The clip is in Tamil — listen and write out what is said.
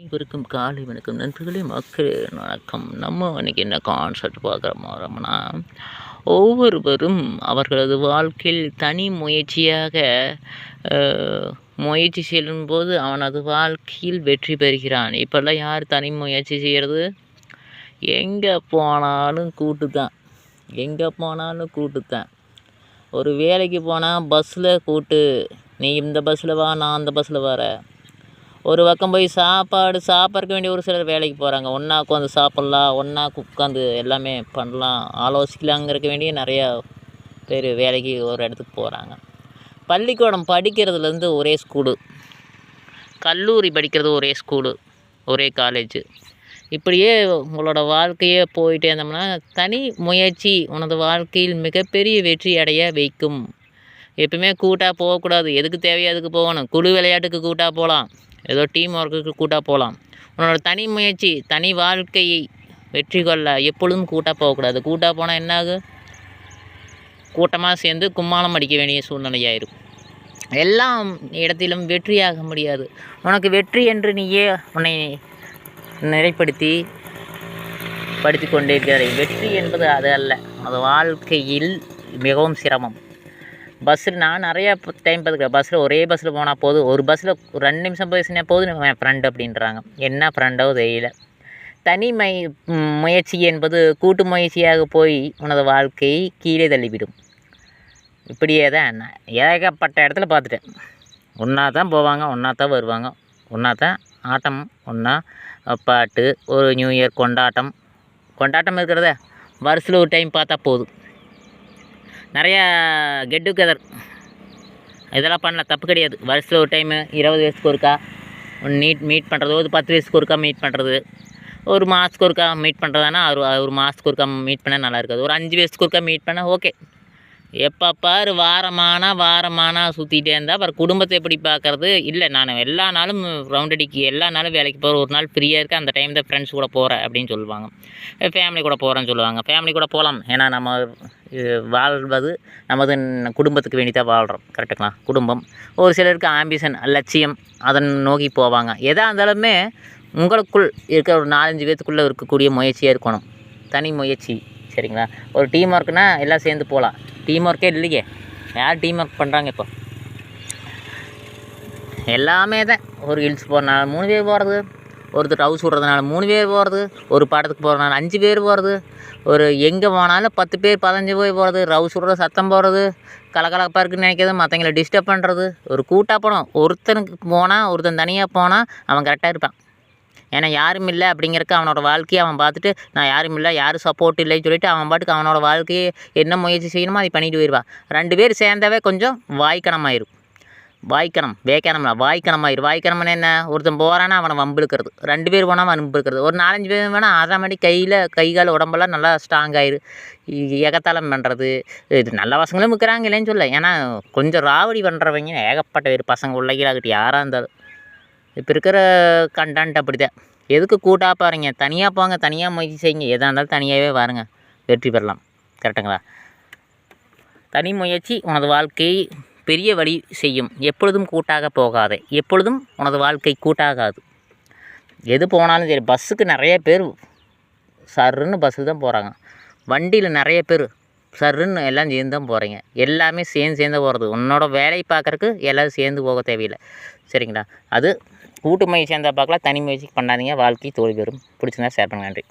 அனைவருக்கும் காலை வணக்கம். நண்பர்களே மக்களே வணக்கம். நம்ம இன்னைக்கு என்ன கான்செப்ட் பார்க்குற மாதிரம்னா ஒவ்வொருவரும் அவர்களது வாழ்க்கையில் தனி முயற்சியாக முயற்சி செல்லும்போது அவனது வாழ்க்கையில் வெற்றி பெறுகிறான். இப்போல்லாம் யார் தனி முயற்சி செய்கிறது எங்கே போனாலும் கூட்டு தான் எங்கே போனாலும் கூட்டு தான் ஒரு வேலைக்கு போனால் பஸ்ஸில் கூட்டு. நீ இந்த பஸ்ஸில் வா நான் அந்த பஸ்ஸில் வரேன். ஒரு பக்கம் போய் சாப்பாடு சாப்பிட்றக்க வேண்டிய ஒரு சிலர் வேலைக்கு போகிறாங்க ஒன்றா உட்காந்து சாப்பிட்லாம் ஒன்றா உட்காந்து எல்லாமே பண்ணலாம். ஆலோசிக்கலாங்கிறக்க வேண்டிய நிறையா பேர் வேலைக்கு ஒரு இடத்துக்கு போகிறாங்க பள்ளிக்கூடம் படிக்கிறதுலேருந்து ஒரே ஸ்கூலு. கல்லூரி படிக்கிறது ஒரே ஸ்கூலு ஒரே காலேஜு இப்படியே உங்களோட வாழ்க்கையே போயிட்டே இருந்தோம்னா தனி முயற்சி உனது வாழ்க்கையில் மிகப்பெரிய வெற்றி அடைய வைக்கும். எப்பவுமே கூட்டாக போகக்கூடாது. எதுக்கு தேவையோ அதுக்கு போகணும். குழு விளையாட்டுக்கு கூட்டாக போகலாம். ஏதோ டீம் ஒர்க்குக்கு கூட்டாக போகலாம் உன்னோட தனி முயற்சி தனி வாழ்க்கையை வெற்றி கொள்ள எப்பொழுதும் கூட்டாக போகக்கூடாது. கூட்டாக போனால் என்ன ஆகும் கூட்டமாக சேர்ந்து கும்மாளம் அடிக்க வேண்டிய சூழ்நிலையாயிரும் எல்லாம் இடத்திலும் வெற்றியாக முடியாது. உனக்கு வெற்றி என்று நீயே உன்னை நிறைப்படுத்தி படுத்தி கொண்டிருக்கிறாய் வெற்றி என்பது அது அல்ல. அது வாழ்க்கையில் மிகவும் சிரமம். பஸ்ஸில் நான் நிறையா டைம் பார்த்துக்கிறேன் பஸ்ஸில் ஒரே பஸ்ஸில் போனால் போதும். ஒரு பஸ்ஸில் ரெண்டு நிமிஷம் பேசினா போதும் என் ஃப்ரெண்டு அப்படின்றாங்க. என்ன ஃப்ரெண்டோ தெரியல. தனிமை ம், முயற்சி என்பது கூட்டு முயற்சியாக போய் உனது வாழ்க்கையை கீழே தள்ளிவிடும். இப்படியே தான் நான் ஏகப்பட்ட இடத்துல பார்த்துட்டேன். ஒன்றா தான் போவாங்க ஒன்றா தான் வருவாங்க. ஒன்றா தான் ஆட்டம் ஒன்றா பாட்டு ஒரு நியூ இயர் கொண்டாட்டம். கொண்டாட்டம் இருக்கிறத வருஷத்தில் ஒரு டைம் பார்த்தா போதும். நிறையா கெட் டுகெதர் இதெல்லாம் பண்ணலாம் தப்பு கிடையாது. வருஷத்தில் ஒரு டைமு இருபது வயசுக்கு ஒருக்கா நீட் மீட் பண்ணுறது ஒரு பத்து வயசுக்கு ஒருக்கா மீட் பண்ணுறது ஒரு மாதத்துக்கு ஒருக்கா மீட் பண்ணுறதுனா ஒரு ஒரு மாதத்துக்கு ஒருக்கா மீட் பண்ணால் நல்லா இருக்காது. ஒரு அஞ்சு வயசுக்கு ஒருக்கா மீட் பண்ணால் ஓகே எப்போ பாரு வாரமானா வாரமானா சுற்றிட்டே இருந்தால் அப்புறம் குடும்பத்தை எப்படி பார்க்கறது இல்லை நான் எல்லா நாளும் ரவுண்ட் அடிக்கு எல்லா நாளும் வேலைக்கு போகிற ஒரு நாள் ஃப்ரீயாக இருக்க அந்த டைம் தான் ஃப்ரெண்ட்ஸ் கூட போகிறேன் அப்படின்னு சொல்லுவாங்க. ஃபேமிலி கூட போகிறேன்னு சொல்லுவாங்க. ஃபேமிலி கூட போகலாம் ஏன்னா நம்ம வாழ்வது நமது குடும்பத்துக்கு வேண்டி தான் வாழ்கிறோம் கரெக்டுங்களா குடும்பம். ஒரு சிலருக்கு ஆம்பிஷன் லட்சியம் அதன் நோக்கி போவாங்க. எதாக இருந்தாலுமே உங்களுக்குள் இருக்கிற ஒரு நாலஞ்சு பேத்துக்குள்ளே இருக்கக்கூடிய முயற்சியாக இருக்கணும். தனி முயற்சி. சரிங்களா? ஒரு டீம் ஒர்க்குனா எல்லாம் சேர்ந்து போகலாம் டீம் ஒர்க்கே இல்லையே. யார் டீம் ஒர்க் பண்ணுறாங்க இப்போ? எல்லாமே தான் ஒரு ஹில்ஸ் போகிறனால மூணு பேர் போகிறது ஒருத்தர் ஹவுஸ் விடுறதுனால மூணு பேர் போகிறது ஒரு படத்துக்கு போகிறனால அஞ்சு பேர் போகிறது ஒரு எங்கே போனாலும் பத்து பேர் பதினஞ்சு பேர் போகிறது ரவுஸ் விடுற சத்தம் போடுறது கலகலப்பாக இருக்குன்னு நினைக்கிறது மற்றவங்கள டிஸ்டர்ப் பண்ணுறது ஒரு கூட்டாக போனோம். ஒருத்தனுக்கு போனால் ஒருத்தன் தனியாக போனால் அவன் கரெக்டாக இருப்பான். ஏன்னா யாரும் இல்லை அப்படிங்கிறக்கு அவனோட வாழ்க்கையை அவன் பார்த்துட்டு நான் யாரும் இல்லை யாரும் சப்போர்ட் இல்லைன்னு சொல்லிட்டு அவன் பாட்டுக்கு அவனோட வாழ்க்கையை என்ன முயற்சி செய்யணுமோ அதை பண்ணிட்டு போயிடுவான் ரெண்டு பேர் சேர்ந்தாவே கொஞ்சம் வாய்க்கணமாயிரும். வாய்க்கணம் வேக்கணம்ல வாய்க்கணமாயிரு வாய்க்கணம்னு என்ன? ஒருத்தன் போகிறான்னா அவனை வம்பிழுக்கிறது. ரெண்டு பேர் போனால் வம்பிழுக்கிறது. ஒரு நாலஞ்சு பேர் வேணால் ஆறாமடி கையில் கை கால் உடம்பெல்லாம் நல்லா ஸ்ட்ராங் ஆயிரு. ஏகத்தாளம் பண்ணுறது இது நல்ல பசங்களும் இருக்கிறாங்க இல்லைன்னு சொல்ல. ஏன்னா கொஞ்சம் ராவடி பண்ணுறவங்க ஏகப்பட்ட பேர் பசங்க உள்ளகிலாகிட்டு யாராக இருந்தாலும். இப்போ இருக்கிற கண்டன்ட் அப்படி தான் எதுக்கு கூட்டாக பாருங்க. தனியாக போங்க தனியாக முயற்சி செய்யுங்க. எதாக இருந்தாலும் தனியாகவே வாருங்க. வெற்றி பெறலாம். கரெக்டுங்களா தனி முயற்சி உனது வாழ்க்கையை பெரிய வழி செய்யும். எப்பொழுதும் கூட்டாக போகாது. எப்பொழுதும் உனது வாழ்க்கை கூட்டாகாது. எது போனாலும் சரி பஸ்ஸுக்கு நிறைய பேர் சருன்னு பஸ்ஸுக்கு தான் போகிறாங்க வண்டியில் நிறைய பேர் சருன்னு எல்லாம் சேர்ந்து தான் போகிறீங்க எல்லாமே சேர்ந்து சேர்ந்து போகிறது உன்னோட வேலை பார்க்குறக்கு எல்லோரும் சேர்ந்து போக தேவையில்லை. சரிங்களா? அது கூட்டு முயற்சி இருந்தால் பார்க்கலாம். தனி முயற்சி பண்ணாதீங்க. வாழ்க்கை தோல்வி பெறும். பிடிச்சிருந்தா ஷேர் பண்ணுங்க. நன்றி.